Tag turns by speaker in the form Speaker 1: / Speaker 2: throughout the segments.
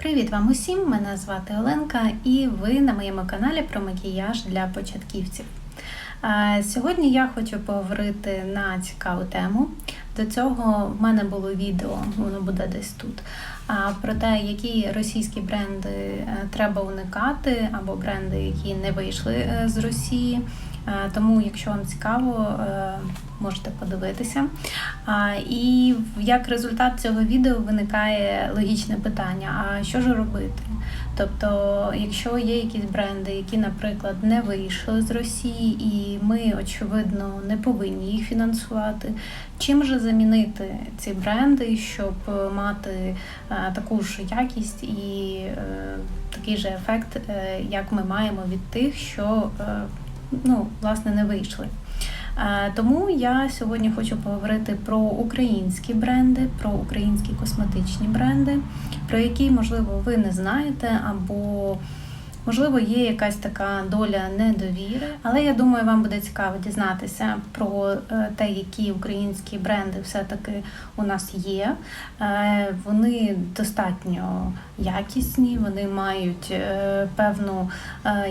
Speaker 1: Привіт вам усім! Мене звати Оленка, і ви на моєму каналі про макіяж для початківців. Сьогодні я хочу поговорити на цікаву тему. До цього в мене було відео, воно буде десь тут. Про те, які російські бренди е, треба уникати, або бренди, які не вийшли е, з Росії. Е, Тому, якщо вам цікаво, е, можете подивитися. І як результат цього відео виникає логічне питання: а що ж робити? Тобто, якщо є якісь бренди, які, наприклад, не вийшли з Росії, і ми, очевидно, не повинні їх фінансувати, чим же замінити ці бренди, щоб мати е, таку ж якість і такий же ефект, як ми маємо від тих, що ну, власне не вийшли. Тому я сьогодні хочу поговорити про українські бренди, про українські косметичні бренди, про які, можливо, ви не знаєте, або можливо є якась така доля недовіри. Але я думаю, вам буде цікаво дізнатися про е, те, які українські бренди все-таки у нас є. Е, Вони достатньо якісні, вони мають е, певну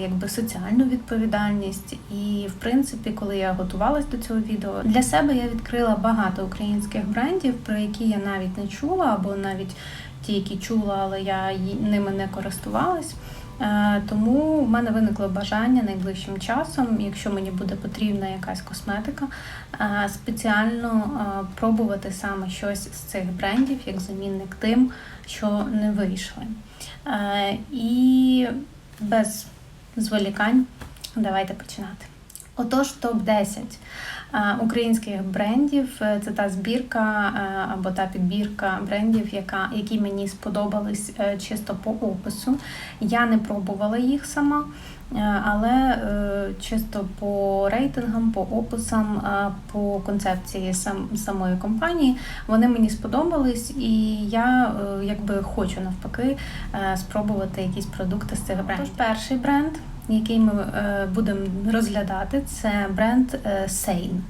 Speaker 1: якби соціальну відповідальність. І в принципі, коли я готувалась до цього відео, для себе я відкрила багато українських брендів, про які я навіть не чула, або навіть ті, які чула, але я ними не користувалась. Е, Тому в мене виникло бажання найближчим часом, якщо мені буде потрібна якась косметика, е, спеціально е, пробувати саме щось з цих брендів як замінник тим, що не вийшли. І без зволікань давайте починати. Отож, топ 10 українських брендів е, це та збірка е, або та підбірка брендів, яка, які мені сподобались е, чисто по опису. Я не пробувала їх сама, але чисто по рейтингам, по описам, по концепції сам, самої компанії вони мені сподобались, і я якби хочу навпаки спробувати якісь продукти з цих брендів. Тож перший бренд який ми е, будемо розглядати, це бренд е, Sane.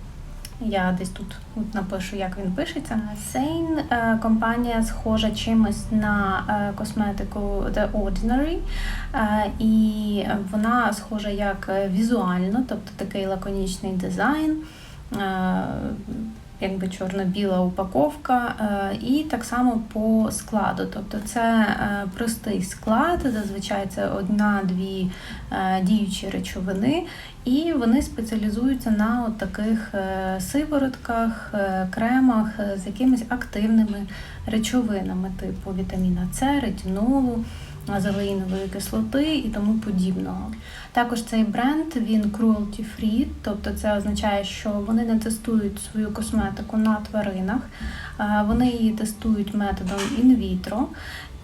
Speaker 1: Я десь тут напишу, як він пишеться. Sane е, компанія схожа чимось на косметику The Ordinary, і вона схожа як візуально, тобто такий лаконічний дизайн. Якби чорно-біла упаковка, е, і так само по складу. Тобто це е, простий склад, зазвичай це одна-дві е, діючі речовини, і вони спеціалізуються на таких е, сиворотках, е, кремах е, з якимись активними речовинами, типу вітаміна С, ретинолу, азелеїнової кислоти і тому подібного. Також цей бренд він cruelty free, тобто це означає, що вони не тестують свою косметику на тваринах, вони її тестують методом інвітро.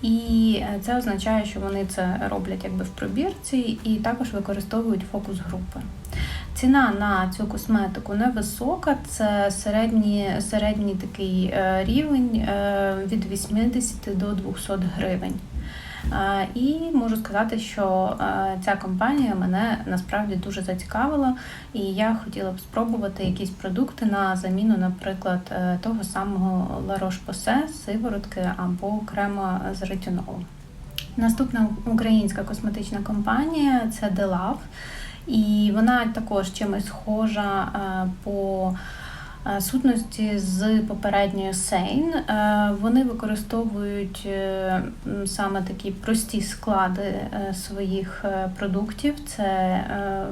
Speaker 1: І е, це означає, що вони це роблять якби в пробірці і також використовують фокус групи. Ціна на цю косметику невисока, це середній, середній такий е, рівень е, від 80 до 200 гривень. І можу сказати, що ця компанія мене насправді дуже зацікавила, і я хотіла б спробувати якісь продукти на заміну, наприклад, е, того самого La Roche-Posay, сиворотки або крема з ретинолом. Наступна українська косметична компанія це Delав, і вона також чимось схожа е, по сутності з попередньою Сейн. Е, Вони використовують е, саме такі прості склади е, своїх е, продуктів. Це е,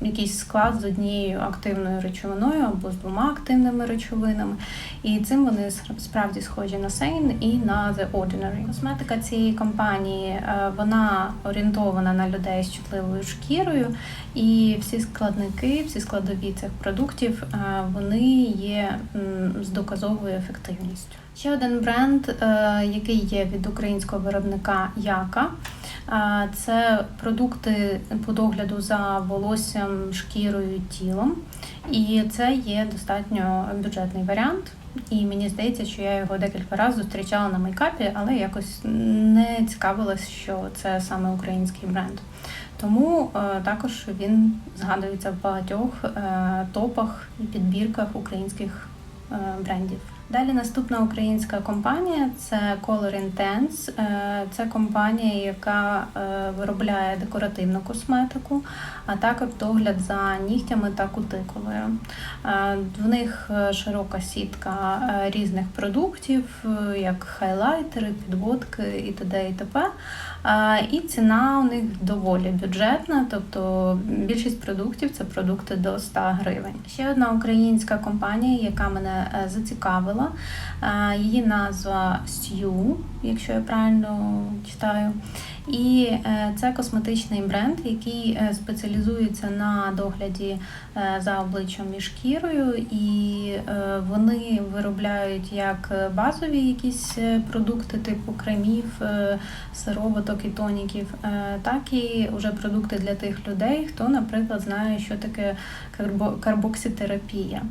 Speaker 1: якийсь склад з однією активною речовиною або з двома активними речовинами. І цим вони справді схожі на Сейн і на The Ordinary. Косметика цієї компанії е, вона орієнтована на людей з чутливою шкірою, і всі складники, всі складові цих продуктів е, вони є з доказовою ефективністю. Ще один бренд, е, який є від українського виробника Яка. Е, Це продукти по догляду за волоссям, шкірою, тілом. І це є достатньо бюджетний варіант. І мені здається, що я його декілька разів зустрічала на мейкапі, але якось не цікавилась, що це саме український бренд. Тому е, також він згадується в багатьох е, топах і підбірках українських е, брендів. Далі наступна українська компанія це Color Intense. Це компанія, яка виробляє декоративну косметику, а також догляд за нігтями та кутикулою. Е, В них широка сітка різних продуктів, як хайлайтери, підводки і т.д. і т.п. І ціна у них доволі бюджетна, тобто більшість продуктів це продукти до 100 гривень. Ще одна українська компанія, яка мене е, зацікавила, її назва Sue, якщо я правильно читаю. І е, це косметичний бренд, який е, спеціалізується на догляді е, за обличчям і шкірою, і вони виробляють як базові якісь продукти, типу кремів, сироваток і тоніків, так і вже продукти для тих людей, хто, наприклад, знає, що таке карбо- карбокситерапія.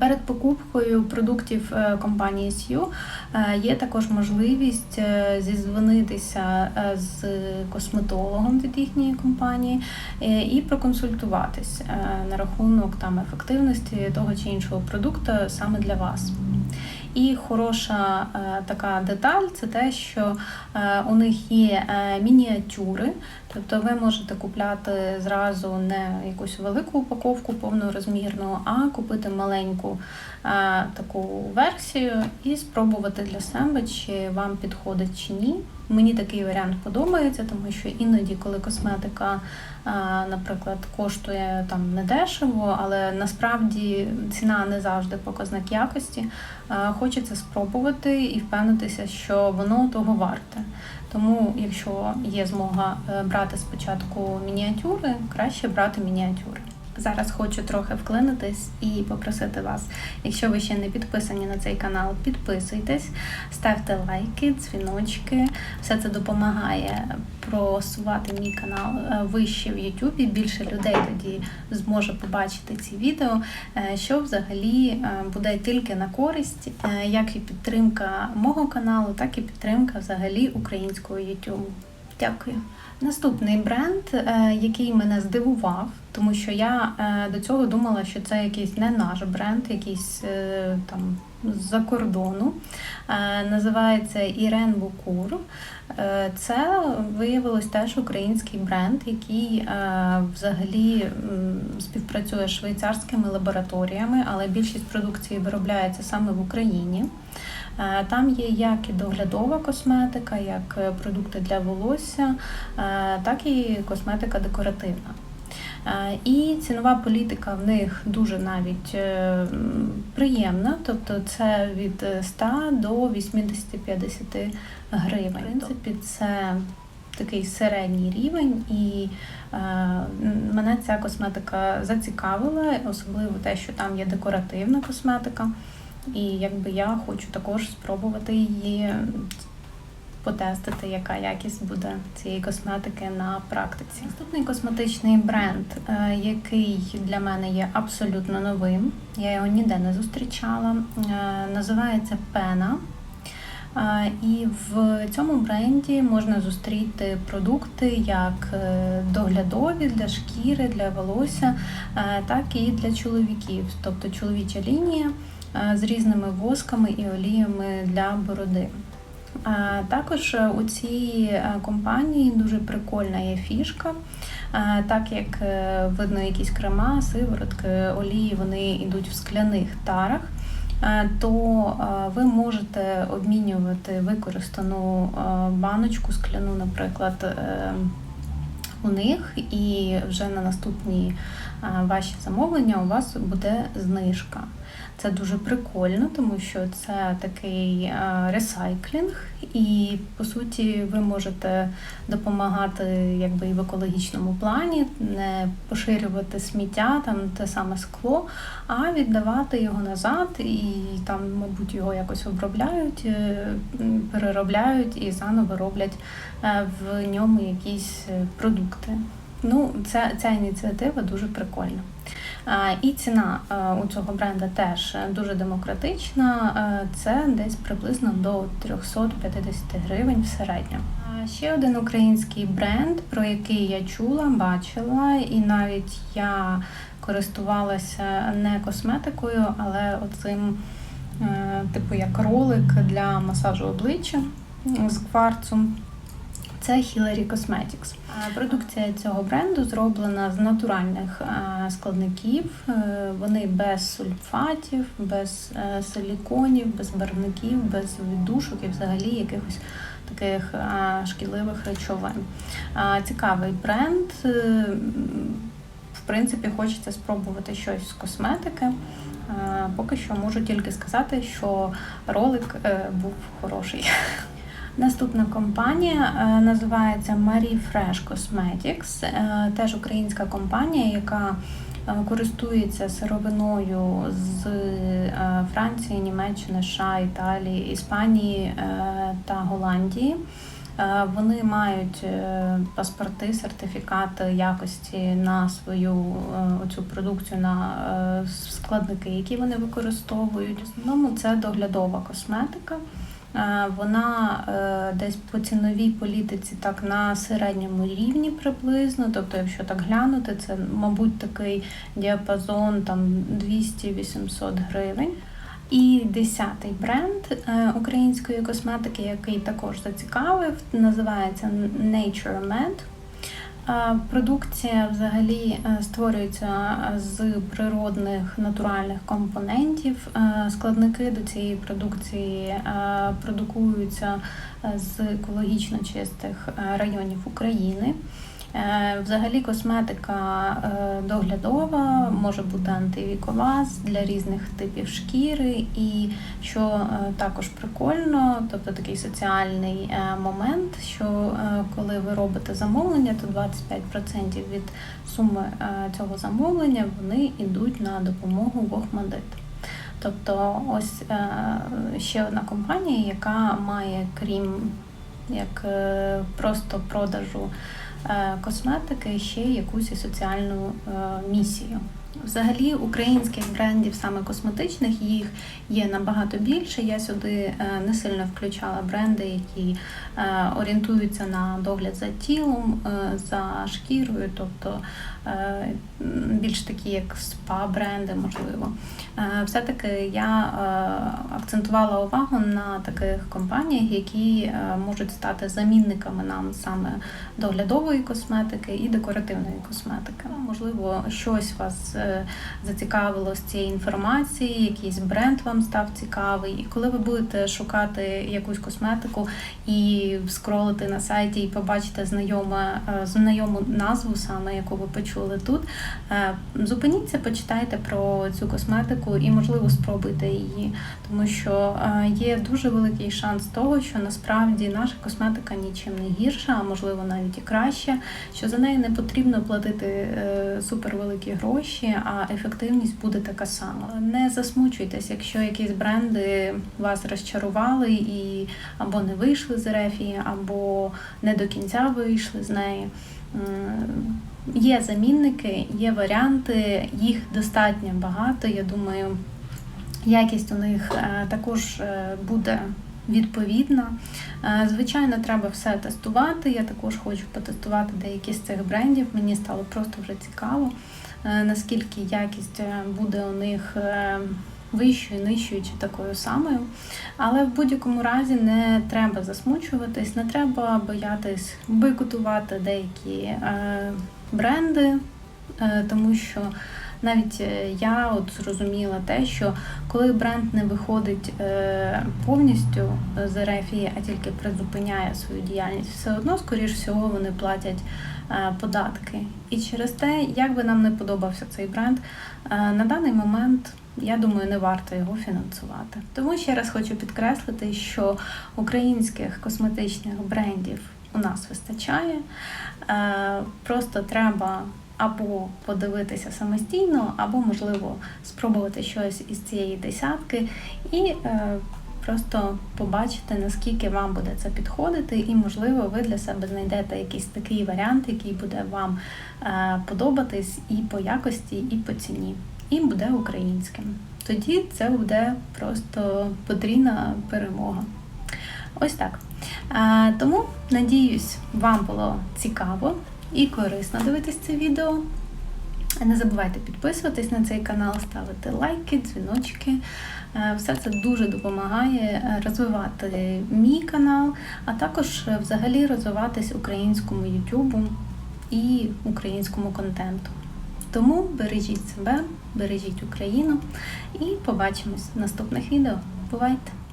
Speaker 1: Перед покупкою продуктів компанії Сью е, є також можливість зізвонитися з косметологом від їхньої компанії е, і проконсультуватись е, на рахунок там ефективності того чи іншого продукту саме для вас. І хороша е, така деталь це те, що у них є мініатюри, тобто ви можете купляти зразу не якусь велику упаковку повнорозмірну, а купити маленьку таку версію і спробувати для себе, чи вам підходить чи ні. Мені такий варіант подобається, тому що іноді, коли косметика, е, наприклад, коштує там недешево, але насправді ціна не завжди показник якості. Е, Хочеться спробувати і впевнитися, що воно того варте. Тому, якщо є змога е, брати спочатку мініатюри, краще брати мініатюри. Зараз хочу трохи вклинитись і попросити вас, якщо ви ще не підписані на цей канал, підписуйтесь, ставте лайки, дзвіночки. Все це допомагає просувати мій канал е, вище в Ютубі. Більше людей тоді зможе побачити ці відео, е, що взагалі е, буде тільки на користь, як і підтримка мого каналу, так і підтримка взагалі українського Ютубу. Дякую. Наступний бренд, е, який мене здивував, тому що я е, до цього думала, що це якийсь не наш бренд, якийсь е, там з-за кордону. Називається Ірен Букур. Це виявилось теж український бренд, який взагалі співпрацює з швейцарськими лабораторіями, але більшість продукції виробляється саме в Україні. Е, Там є як і доглядова косметика, як е, продукти для волосся, е, так і косметика декоративна. І цінова політика в них дуже навіть приємна, тобто це від е, 100 до 80-50 гривень. В принципі, це такий середній рівень, і мене ця косметика зацікавила, особливо те, що там є декоративна косметика. І якби я хочу також спробувати її потестити, яка якість буде цієї косметики на практиці. Наступний косметичний бренд, е, який для мене є абсолютно новим, я його ніде не зустрічала, е, називається Пена. Е, І в цьому бренді можна зустріти продукти як доглядові для шкіри, для волосся, так і для чоловіків, тобто чоловіча лінія з різними восками і оліями для бороди. Е, Також е, у цій е, компанії дуже прикольна є фішка. Е, Так як е, видно, якісь крема, сиворотки, олії, вони йдуть в скляних тарах. е, То е, ви можете обмінювати використану е, баночку скляну, наприклад, е, у них, і вже на наступні е, ваші замовлення у вас буде знижка. Це дуже прикольно, тому що це такий е, ресайклінг, і по суті ви можете допомагати якби і в екологічному плані, не поширювати сміття, там те саме скло, а віддавати його назад, і там, мабуть, його якось обробляють, е, переробляють і заново роблять е, в ньому якісь продукти. Ну, ця, ця ініціатива дуже прикольна. І ціна е, у цього бренда теж дуже демократична. Е, Це десь приблизно до 350 гривень в середньому. Ще один український бренд, про який я чула, бачила, і навіть я користувалася не косметикою, але оцим е, типу як ролик для масажу обличчя з кварцу. Це Hillary Cosmetics. Е, Продукція цього бренду зроблена з натуральних е, складників. Е, Вони без сульфатів, без силіконів, без барвників, без віддушок і взагалі якихось таких шкідливих речовин. Цікавий бренд. В принципі, хочеться спробувати щось з косметики. Поки що можу тільки сказати, що ролик був хороший. Наступна компанія е, називається Marie Fresh Cosmetics, е, теж українська компанія, яка е, користується сировиною з Франції, Німеччини, США, Італії, Іспанії та Голландії. Вони мають паспорти, сертифікати якості на свою оцю продукцію, на складники, які вони використовують. В основному це доглядова косметика. Е, Вона е, десь по ціновій політиці так на середньому рівні приблизно. Тобто, якщо так глянути, це, мабуть, такий діапазон там 200-800 гривень. І десятий бренд е, української косметики, який також зацікавив, називається Nature Med. Е, Продукція взагалі е, створюється з природних натуральних компонентів. Е, Складники до цієї продукції е, продукуються е, з екологічно чистих е, районів України. Е, Взагалі косметика е, доглядова, може бути антивікова для різних типів шкіри, і що е, також прикольно, тобто такий соціальний момент, що коли ви робите замовлення, то 25% від суми цього замовлення вони йдуть на допомогу в Охмадит. Тобто, ось ще одна компанія, яка має, крім як просто продажу косметики, ще якусь соціальну е, місію. Взагалі українських брендів, саме косметичних, їх є набагато більше. Я сюди е, не сильно включала бренди, які е, орієнтуються на догляд за тілом, е, за шкірою, тобто більш такі, як спа-бренди, можливо. Все-таки я акцентувала увагу на таких компаніях, які можуть стати замінниками нам саме доглядової косметики і декоративної косметики. Можливо, щось вас зацікавило з цієї інформації, якийсь бренд вам став цікавий. І коли ви будете шукати якусь косметику і скролити на сайті і побачите знайоме, е, знайому назву, саме яку ви почули тут, е, зупиніться, почитайте про цю косметику і, можливо, спробуйте її, тому що е, є дуже великий шанс того, що насправді наша косметика нічим не гірша, а можливо навіть і краще, що за неї не потрібно платити супервеликі гроші, а ефективність буде така сама. Не засмучуйтесь, якщо якісь бренди вас розчарували і або не вийшли з рефії, або не до кінця вийшли з неї. Є замінники, є варіанти, їх достатньо багато. Я думаю, якість у них е, також е, буде відповідна. Е, Звичайно, треба все тестувати. Я також хочу потестувати деякі з цих брендів. Мені стало просто вже цікаво, наскільки якість е, буде у них. е, Вищою, нижчою чи такою самою. Але в будь-якому разі не треба засмучуватись, не треба боятись бойкотувати деякі е, бренди, е, тому що навіть е, я от зрозуміла те, що коли бренд не виходить е, повністю з рефії, а тільки призупиняє свою діяльність, все одно, скоріш всього, вони платять е, податки. І через те, як би нам не подобався цей бренд, е, на даний момент. Я думаю, не варто його фінансувати. Тому ще раз хочу підкреслити, що українських косметичних брендів у нас вистачає. Е, Просто треба або подивитися самостійно, або, можливо, спробувати щось із цієї десятки і е, просто побачити, наскільки вам буде це підходити, і, можливо, ви для себе знайдете якийсь такий варіант, який буде вам е, подобатись і по якості, і по ціні, і буде українським. Тоді це буде просто потрійна перемога. Ось так. Е, Тому надіюсь, вам було цікаво і корисно дивитись це відео. Не забувайте підписуватись на цей канал, ставити лайки, дзвіночки. Е, Все це дуже допомагає е, розвивати мій канал, а також е, взагалі розвиватись українському Ютубу і українському контенту. Тому бережіть себе, бережіть Україну і побачимось в наступних відео. Бувайте!